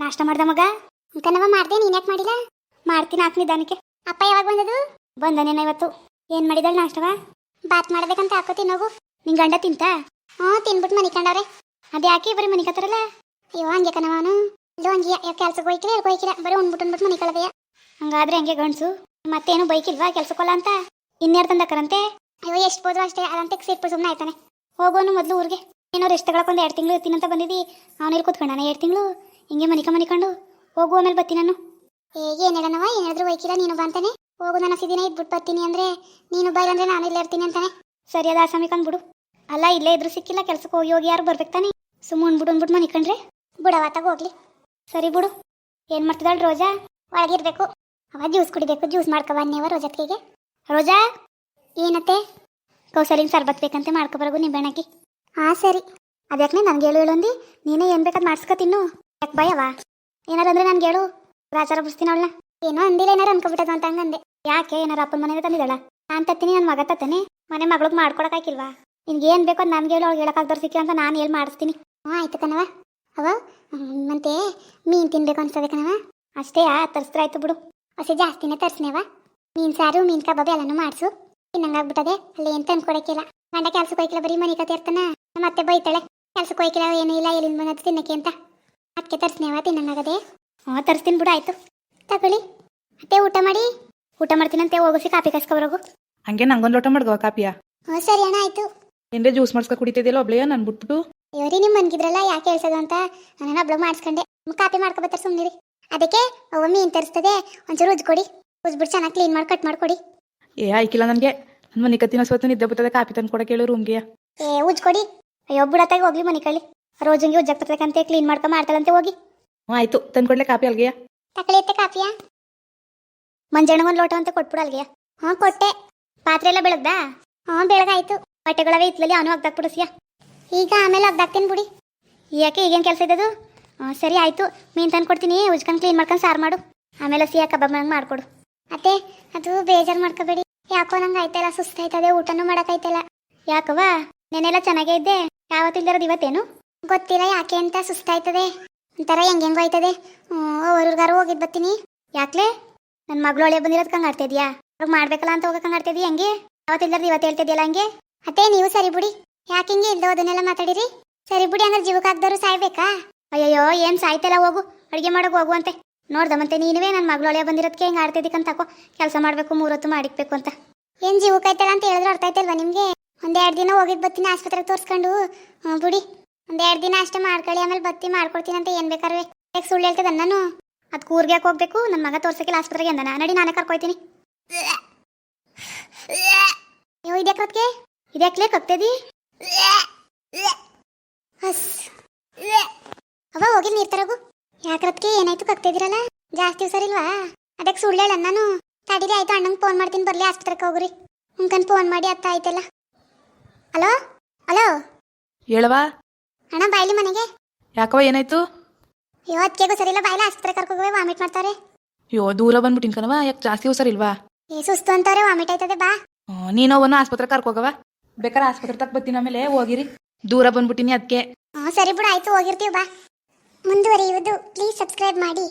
ನಾಷ್ಟ ಮಾಡ್ದ ಮಗ? ಕನವ ಮಾಡ್ದೆ, ನೀನ್ ಯಾಕೆ ಮಾಡಿಲ್ಲ? ಮಾಡ್ತೀನಿ ಹಾಕ್ನಿ ದನಕ್ಕೆ ಅಪ್ಪ ಯಾವಾಗ ಬಂದದು? ಬಂದನೇನ ಇವತ್ತು. ಏನ್ ಮಾಡಿದಳ ನಾಷ್ಟವ? ಬಾತ್ ಮಾಡ್ಬೇಕಂತ ಹಾಕೋತೀನಿ ಹೋಗು ನಿನ್ ಗಂಡ ತಿಂತ? ಹ್ಞೂ ತಿನ್ಬಿಟ್ಟು ಮನಿ ಕಂಡವ್ರೆ. ಅದೇ ಯಾಕೆ ಬರೀ ಮನಿ ಕತ್ತಾರಲ್ಲ? ಅಯ್ಯೋ, ಹಂಗೆ ಕಣವ ಅವನು. ಹಂಗೆ ಯಾಕೆ ಕೆಲ್ಸಕ್ಕೆ ಹೋಯ್ಕಿಲ್ಲ ಎಲ್ಗೆ ಹೋಯ್ಕಿಲ್ಲ. ಬರೀ ಉಂಡ್ಬಿಟ್ಟು ಉಂಡ್ಬಿಟ್ಟು ಮನಿ ಕಳದೆಯ? ಹಂಗಾದ್ರೆ ಹಂಗೆ ಗಂಡ್ಸು. ಮತ್ತೇನು ಬೈಕಿಲ್ವಾ? ಕೆಲ್ಸಕ್ಕೋಲ್ಲ ಅಂತ? ಇನ್ನೆರಡು ತಂದಕ್ಕರಂತೆ? ಅಯ್ಯೋ, ಎಷ್ಟು ಹೋದ್ರು ಅಷ್ಟೇ. ಅದಂತೆ ಸೀಟ್ ಸುಮ್ಮನೆ ಆಯ್ತಾನೆ. ಹೋಗೋನು ಮೊದಲು ಊರಿಗೆ. ಏನೋ ರೆಸ್ಟ್ ತಗೊಳಕ್ಕೊಂದು ಎರಡು ತಿಂಗಳು ಇರ್ತೀನಿ ಅಂತ ಬಂದಿದ್ದಿ ಅವನಲ್ಲಿ ಕೂತ್ಕೊಂಡಾನೆ ಎರಡು ತಿಂಗಳು? ಹಿಂಗೆ ಮನಿಕ ಮನಿಕೊಂಡು ಹೋಗು ಆಮೇಲೆ ಬರ್ತೀನಿ ನಾನು. ಹೇಗೆ ಏನು ಹೇಳನವ ಏನಾದ್ರೂ ಒಯ್ಕಿಲ್ಲ ನೀನು ಬಂತಾನೆ ಹೋಗು ನಾನು ಸಿದಿನ ಇದ್ಬಿಟ್ಟು ಬರ್ತೀನಿ ಅಂದ್ರೆ ನೀನು ಬೈಲ್ ಅಂದ್ರೆ ನಾನು ಇಲ್ಲೇ ಇರ್ತೀನಿ ಅಂತಾನೆ. ಸರಿಯಾದ ಆಸಾಮಿ ಬಿಡು ಅಲ್ಲ, ಇಲ್ಲೇ ಇದ್ರೂ ಸಿಕ್ಕಿಲ್ಲ, ಕೆಲ್ಸಕ್ಕೆ ಹೋಗಿ ಹೋಗಿ ಯಾರು ಬರ್ಬೇಕು ತಾನೆ. ಸುಮ್ಮನೆ ಉಂಡ್ಬಿಟ್ಟು ಅಂದ್ಬಿಟ್ಟು ಮನಿಕಂಡ್ರೆ. ಬಿಡವಾತಾಗ ಹೋಗ್ಲಿ. ಸರಿ ಬಿಡು. ಏನು ಮಾಡ್ತಿದ್ದಾಳೆ ರೋಜಾ? ಒಳಗಿರ್ಬೇಕು ಅವ ಜ್ಯೂಸ್ ಕುಡಿಬೇಕು, ಜ್ಯೂಸ್ ಮಾಡ್ಕೊ ಬನ್ನಿವ ರೋಜತ್ಗೆ ರೋಜಾ ಏನತ್ತೆ? ಕೌಸಲಿನ ಸರ್ಬತ್ ಬೇಕಂತೆ ಮಾಡ್ಕೊಬರಗು ನಿಂಬೆಣ್ಣಕಿ ಹಾ, ಸರಿ. ಅದಕ್ಕೆ ನನ್ಗೆ ಹೇಳು ಹೇಳೊಂದಿ ನೀನೇ ಏನ್ ಬೇಕಾದ್ ಮಾಡಿಸ್ಕೊ ತಿನ್ನು. ಯಾಕೆ ಭಯವ? ಏನಾರ ಅಂದ್ರೆ ನನ್ಗೆ ಹೇಳು. ರಾಚಾರ ಬಿಡಿಸ್ತೀನಿ ಅವಳನ್ನ. ಏನೋ ಅಂದಿಲ್ಲ ಏನಾರ ಅನ್ಕೊಬಿಟ್ಟದ ಅಂತ ಹಂಗಂದೆ ಯಾಕೆ ಏನಾರ ಅಪ್ಪನ ಮನೆಗೆ ತಂದಿದ್ದಾಳ? ನಾನ್ ತತ್ತೀನಿ ನನ್ನ ಮಗ ತತ್ತೇನೆ. ಮನೆ ಮಗಳಿಗೆ ಮಾಡ್ಕೊಡಕ್ಕಾಕಿಲ್ವಾ ನಿನ್ಗೆ ಏನ್ ಬೇಕೋ ನನ್ಗೆ ಹೇಳು ಅವ್ಳಿಗೆ ಹೇಳಕ್ಕಾಗ್ದವ್ರು ಸಿಕ್ಕಿ ಅಂತ ನಾನು ಹೇಳಿ ಮಾಡಿಸ್ತೀನಿ. ಹ್ಞೂ ಆಯ್ತು ಕಣವ ಅವ ಮತ್ತೆ ಮೀನ್ ತಿನ್ಬೇಕು ಅನ್ಸ್ತದೆ ಕಣವ ಅಷ್ಟೇ ತರ್ಸ್ತ್ರ ಆಯ್ತು ಬಿಡು. ಅಷ್ಟೇ ಜಾಸ್ತಿನೇ ತರ್ಸ್ನೇವ. ಮೀನ್ ಸಾರು, ಮೀನ್ ಕಬಾಬ್ ಎಲ್ಲಾನು ಮಾಡಿಸು. ತಿನ್ನಂಗಾಗ್ಬಿಟ್ಟದೆ ಅಲ್ಲಿ ಏನು ತಂದ್ಕೊಡಕ್ಕಿಲ್ಲ ಗಂಡ ಕೆಲ್ಸಕ್ಕೆ ಹೋಯ್ಕಿಲ್ಲ, ಬರೀ ಮನೆ ಕತೆ ಇರ್ತಾನ. ನಮ್ಮ ಅತ್ತೆ ಬೈತಾಳೆ. ಕೆಲ್ಸಕ್ಕೆ ಹೋಯ್ಕಿಲ್ಲ, ಏನೂ ಇಲ್ಲ, ಎಲ್ಲಿಂದ ಬಂದದ್ದು ತಿನ್ನಕ್ಕೆ ಅಂತ. ಅದಕ್ಕೆ ತರ್ಸ್ನೇವ ತಿನ್ನಂಗಾಗದೆ ಹ್ಞೂ ತರಿಸ್ತೀನಿ ಬಿಡು ಆಯ್ತು. ತಗೊಳ್ಳಿ. ಮತ್ತೆ ಊಟ ಮಾಡಿ. ಊಟ ಮಾಡ್ತೀನಂತೆ ಹೋಗಿಸಿ ಕಾಪಿ ಕಾಸ್ಕೊಬರೋಗು. ಹಂಗೆ ನಂಗೊಂದು ಲೋಟ ಮಾಡ್ಗೋ ಕಾಪಿಯ ಹ್ಞೂ ಸರಿ ಅಣ್ಣ ಆಯ್ತು. ಏನ್ರೆ ಜ್ಯೂಸ್ ಮಾಡ್ಸ್ಕೊ ಕುಡಿತಿದ್ದಿಲ್ಲ ಒಬ್ಳೆಯ ನನ್ ಬಿಟ್ಬಿಟ್ಟು. ಇವರಿ ನಿಮ್ಮ ಮನ್ಗಿದ್ರಲ್ಲ ಯಾಕೆ ಹೇಳ್ಸೋದು ಅಂತ? ನಾನು ಒಬ್ಳು ಮಾಡಿಸ್ಕೊಂಡೆ. ಕಾಪಿ ಮಾಡ್ಕೊಬತ್ತಾರೆ ಸುಮ್ಮನಿರಿ ಅದಕ್ಕೆ ಅವ ಮೀನ್ ತರಿಸ್ತದೆ ಒಂಚೂರು ಉಜ್ಕೊಡಿ ಉಜ್ಬಿಟ್ಟು ಚೆನ್ನಾಗಿ ಕ್ಲೀನ್ ಮಾಡಿ ಕಟ್ ಮಾಡ್ಕೊಡಿ ಏ ಆಯ್ಕಿಲ್ಲ ನನಗೆ. ನನ್ನ ಮನೆ ಕತ್ತಿನ ಸ್ವತ್ತು ನಿದ್ದೆ ಬರ್ತದೆ ಕಾಪಿ ತಂದು ಕೊಡಕ್ಕೆ ಹೇಳು ರೂಮ್ಗೆ ಏ ಉಜ್ಕೊಡಿ ಅಯ್ಯೋ ಬಿಡತ್ತಾಗ ಹೋಗ್ಲಿ ಮನೆ ಕಳ್ಳಿ. ರೋಜಂಗೆ ಉಜ್ಜಾಕ್ತಕ್ಕಂತೆ ಕ್ಲೀನ್ ಮಾಡ್ಕೊ ಮಾಡ್ತಾಳಂತೆ ಹೋಗಿ. ಹ್ಞೂ ಆಯ್ತು. ತಂದು ಕೊಡ್ಲೇ ಕಾಪಿ ಅಲ್ಗೆಯ? ತಕಳಿ ಎತ್ತೆ ಕಾಫಿಯಾ? ಮಂಜಣ್ಣ ಒಂದು ಲೋಟ ಅಂತ ಕೊಟ್ಬಿಡು ಅಲ್ಗೆ ಹ್ಞೂ ಕೊಟ್ಟೆ. ಪಾತ್ರೆ ಎಲ್ಲ ಬೆಳಗ್ದಾ ಹ್ಞೂ ಬೆಳಗಾಯ್ತು ಬಟ್ಟೆಗಳವೇ ಇತ್ಲಲ್ಲಿ ಅವನು ಒಗ್ದಾಕ್ಬಿಡಿಸಿಯ ಈಗ ಆಮೇಲೆ ಒಗ್ದಾಕ್ತೀನಿ ಬಿಡಿ. ಯಾಕೆ ಈಗೇನು ಕೆಲಸ ಇದ್ದದು? ಹ್ಞೂ ಸರಿ ಆಯಿತು. ಮೀನು ತಂದು ಕೊಡ್ತೀನಿ. ಉಜ್ಕೊಂಡು ಕ್ಲೀನ್ ಮಾಡ್ಕೊಂಡು ಸಾರು ಮಾಡು. ಆಮೇಲೆ ಸಿಯಾ ಕಬಾಬ್ ನಂಗೆ ಮಾಡ್ಕೊಡು. ಅತ್ತೆ ಅದು ಬೇಜಾರು ಮಾಡ್ಕೋಬೇಡಿ. ಯಾಕೋ ನಂಗೆ ಆಯ್ತಲ್ಲ ಸುಸ್ತಾಯ್ತದೆ ಊಟನೂ ಮಾಡೋಕ್ಕಾಯ್ತಲ್ಲ ಯಾಕವ್ವ? ನೆನೆಲ್ಲ ಚೆನ್ನಾಗೇ ಇದ್ದೆ. ಯಾವತ್ತಿಲ್ದಿರೋದು ಇವತ್ತೇನು? ಗೊತ್ತಿಲ್ಲ ಯಾಕೆ ಅಂತ ಸುಸ್ತಾಯ್ತದೆ. ಒಂಥರ ಹೆಂಗೆ ಹೆಂಗೋ ಆಯ್ತದೆ. ಅವ್ರಿಗಾರು ಹೋಗಿದ್ ಬತ್ತೀನಿ ಯಾಕ್ಲೆ? ನನ್ನ ಮಗಳು ಒಳ್ಳೆ ಬಂದಿರೋದು ಕಂಗೆ ಆಡ್ತಿದ್ಯಾ ಅವ್ರಿಗೆ ಮಾಡ್ಬೇಕಲ್ಲ ಅಂತ ಹೋಗಕ್ಕೆ ಹಂಗೆ ಹೆಂಗೆ? ಹಂಗೆ ಇವತ್ತು ಹೇಳ್ತಿದ್ಯಲ್ಲ ಹಂಗೆ? ಅತ್ತೆ, ನೀವು ಸರಿ ಬಿಡಿ. ಯಾಕೆ ಹಿಂಗೆ ಇಲ್ದೋ ಅದನ್ನೆಲ್ಲ ಮಾತಾಡಿರಿ? ಸರಿ ಬಿಡಿ ಅಂದ್ರೆ ಜೀವಕ್ಕೆ ಹಾಕ್ದವ್ರು ಸಾಯ್ಬೇಕಾ? ಅಯ್ಯಯ್ಯೋ, ಏನು ಸಾಯ್ತಲ್ಲ ಹೋಗು. ಅಡುಗೆ ಮಾಡೋಕೆ ಹೋಗು ಅಂತೆ. ನೋಡ್ದ ಮತ್ತೆ ನೀನುವೇ ನನ್ನ ಮಗಳು ಒಳ್ಳೆ ಬಂದಿರೋದಕ್ಕೆ ಹಿಂಗೆ ಆಡ್ತಿದ್ದಕ್ಕಂತಾಕೋ ಕೆಲಸ ಮಾಡಬೇಕು, ಮೂರೊತ್ತು ಮಾಡಿಕ್ಬೇಕು ಅಂತ. ಏನು ಜೀವಕ್ಕೆ ಆಯ್ತಲ್ಲ ಅಂತ ಹೇಳಿದ್ರೆ ಅರ್ಥ ಆಯ್ತಲ್ವಾ ನಿಮಗೆ? ಒಂದೆರಡು ದಿನ ಹೋಗಿದ್ದು ಬರ್ತೀನಿ, ಆಸ್ಪತ್ರೆಗೆ ತೋರಿಸ್ಕೊಂಡು. ಬಿಡಿ. ಒಂದೆರಡು ದಿನ ಅಷ್ಟೇ ಮಾಡ್ಕೊಳ್ಳಿ, ಆಮೇಲೆ ಬತ್ತಿ ಮಾಡ್ಕೊಡ್ತೀನಿ ಅಂತ ಏನು ಬೇಕಾದ್ರೆ ಸುಳ್ಳು ಹೇಳ್ತದ ನಾನು ಅದು ಕೂರ್ಗೆ ಹೋಗ್ಬೇಕು? ನನ್ನ ಮಗ ತೋರ್ಸಕ್ಕಿಲ್ಲ ಆಸ್ಪತ್ರೆಗೆ ಅಂದ ನಡಿ, ನಾನೇ ಕರ್ಕೊಯ್ತೀನಿ. ಅಯ್ಯೋ, ಇದ್ಯಾಕೆ ಇದ್ಯಾಕ್ಲೇ ಕಗ್ತದಿ ಹಸ್ ಅವ ಹೋಗಿ ನೀರ್ ತರಗು. ಯಾಕ್ರತ್ಗೆ ಏನಾಯ್ತು ಕತ್ತಿದಿರಲ್ಲ ಜಾಸ್ತಿ ಹುಷಾರಿಲ್ವಾ? ಅದಕ್ಕೆ ಸುಳ್ಳು ಹೇಳ ನಾನು ತಡೀರಿ ಆಯ್ತು, ಅಣ್ಣಂಗೆ ಫೋನ್ ಮಾಡ್ತೀನಿ, ಬರ್ಲಿ ಆಸ್ಪತ್ರೆಗೆ ಹೋಗ್ರಿ. ಹುಂಕನ್ ಫೋನ್ ಮಾಡಿ ಅತ್ತ ಆಯ್ತಲ್ಲ ಹಲೋ? ಹಲೋ? ಹೇಳವಾ ಅಣ್ಣ ಬಾಯ್ಲಿ ಮನೆಗೆ. ಯಾಕವ ಏನಾಯ್ತು? ಅದಕ್ಕೆ ಸರಿಲ್ಲ ಬಾಯ್ಲ ಆಸ್ಪತ್ರೆ ಕರ್ಕೋಗಿ ವಾಮಿಟ್ ಮಾಡ್ತಾರೆ. ಯೋ ದೂರ ಬಂದ್ಬಿಟ್ಟಿನ್ ಕಣವ ಯಾಕೆ ಜಾಸ್ತಿ ಹುಷಾರಿಲ್ವಾ ಏ ಸುಸ್ತು ಅಂತಾರೆ ವಾಮಿಟ್ ಆಯ್ತದೆ ಬಾ. ನೀನವನು ಆಸ್ಪತ್ರೆ ಕರ್ಕೋಗವ ಬೇಕಾರೆ ಆಸ್ಪತ್ರೆ ತಕ್ಕ ಬರ್ತೀನಿ ಆಮೇಲೆ ಹೋಗಿರಿ. ದೂರ ಬಂದ್ಬಿಟ್ಟಿನಿ ಅದಕ್ಕೆ ಹ್ಞೂ ಸರಿ ಬಿಡು ಆಯ್ತು ಹೋಗಿರ್ತೀವಿ ಬಾ. ಮುಂದುವರಿಯುವುದು ಪ್ಲೀಸ್ ಸಬ್ಸ್ಕ್ರೈಬ್ ಮಾಡಿ.